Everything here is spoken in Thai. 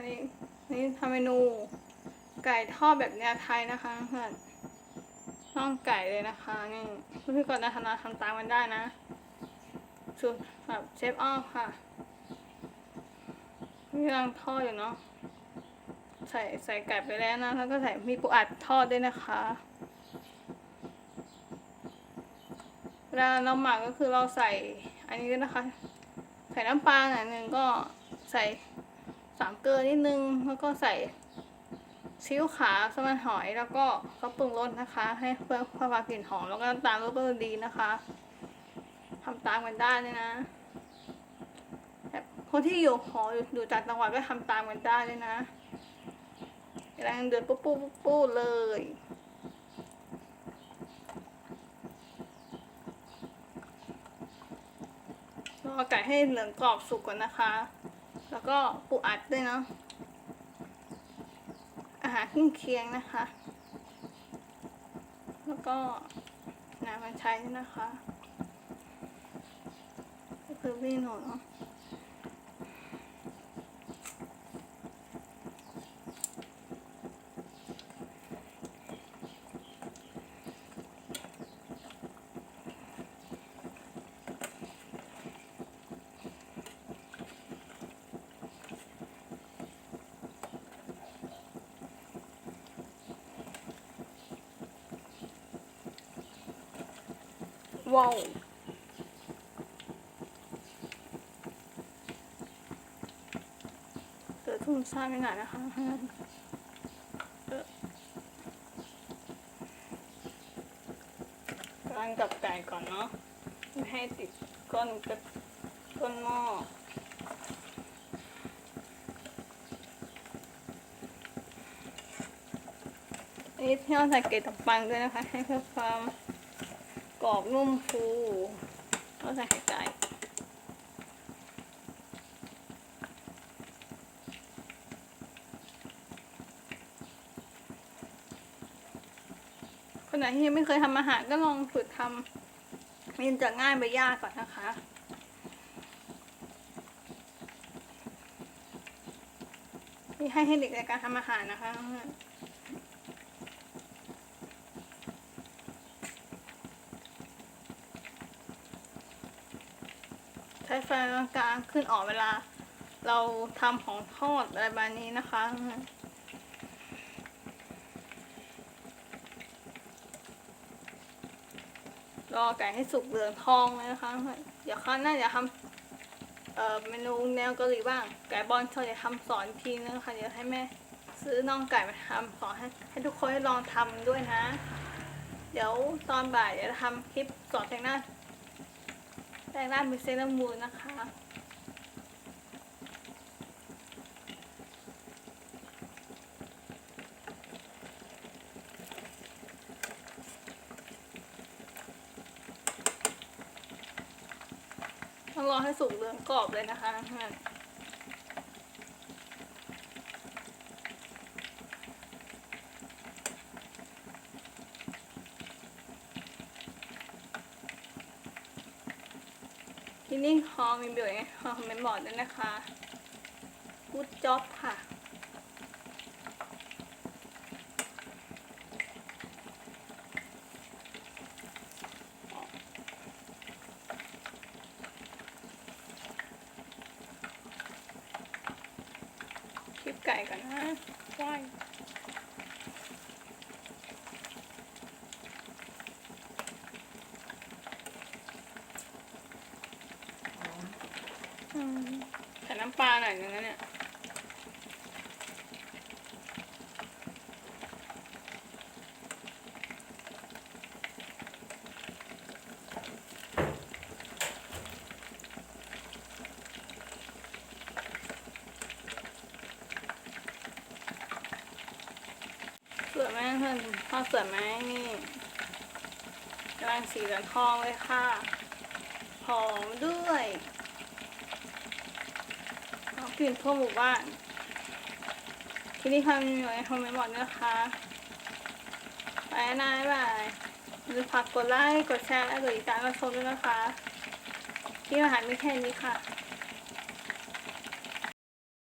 อันนี้นี่ทำเมนูไก่ทอดแบบแนวไทยนะคะเพื่อนน่องไก่เลยนะคะนี่พี่กรนาธนาทำตามกันได้นะสูตรแบบเชฟอ้อค่ะนี่กำลังทอดอยู่เนาะใส่ใส่ไก่ไปแล้วนะแล้วก็ใส่มีปูอัดทอดด้วยนะคะเวลาเราหมักก็คือเราใส่อันนี้ด้วยนะคะ ใส่น้ำปลาหน่อยหนึ่งก็ใส่ สามเกลือนิดนึง แล้วก็ใส่ซีอิ๊วขาวสมันหอยแล้วก็ซอสปรุงรสนะคะ ให้เพื่อเพื่อความกลิ่นหอมแล้วก็น้ำตาลรสก็ดีนะคะทำตามกันได้เลยนะแบบคนที่อยู่หออยู่จากจังหวัดก็ทำตามกันได้เลยนะแรงเดือดปุ๊บปุ๊บปุ๊บเลยรอไก่ให้เหลืองกรอบสุกก่อนนะคะ แล้วก็ปูอัดด้วยเนาะอาหารเครื่องเคียงนะคะ แล้วก็น้ำมันใช้ด้วยนะคะก็คือพี่หนูเนาะ ว้าวเกิดทุ่มซ่าไม่หนานะคะกำลังกับไก่ก่อนเนาะไม่ให้ติดก้นกระก้นหม้อนนี้ที่เราใส่เกล็ดตับปังด้วยนะคะ ให้เพิ่มความ กรอบนุ่มฟูก็ใส่ไข่ไก่คนไหนที่ยังไม่เคยทำอาหารก็ลองฝึกทำมันจะง่ายไปยากก่อนนะคะนี่ให้ให้เด็กในการทำอาหารนะคะ ช้ไฟกลางๆขึ้นออกเวลา เราทำของทอดอะไรแบบนี้นะคะรอไก่ให้สุกเหลืองทองเลยนะคะ เดี๋ยวครั้งหน้าจะทำเอ่อเมนูแนวเกาหลีบ้าง ไก่บอลเขาจะทำสอนอีกทีนึงค่ะ เดี๋ยวให้แม่ ซื้อน่องไก่มาทำสอนให้ให้ทุกคนลองทำด้วยนะ เดี๋ยวตอนบ่ายจะทำคลิปสอนแต่งหน้า แปลงร่างเป็นเซลอร์มูนนะคะ ต้องรอให้สุกเหลืองกรอบเลยนะคะเพื่อน ที่นี่คอมีเบลไงคอคอมเมนต์บอกด้วยนะคะกูดจ็อบค่ะคลิปไก่ก่อนนะว้ายอืมใส่น้ำปลาหน่อยนึงนะเนี่ยสวยไหมเพื่อนพ่อสวยไหมนี่กำลังสีเหลืองทองเลยค่ะหอมด้วย กินทั่วหมู่บ้านที่นี่ทำอยู่ในคอมเมนต์บอกด้วยนะคะไปนะบ๊ายบายอย่าลืมฝากกดไลค์กดแชร์และกดติดตามมาชมด้วยนะคะ ที่อาหารมีแค่นี้ค่ะ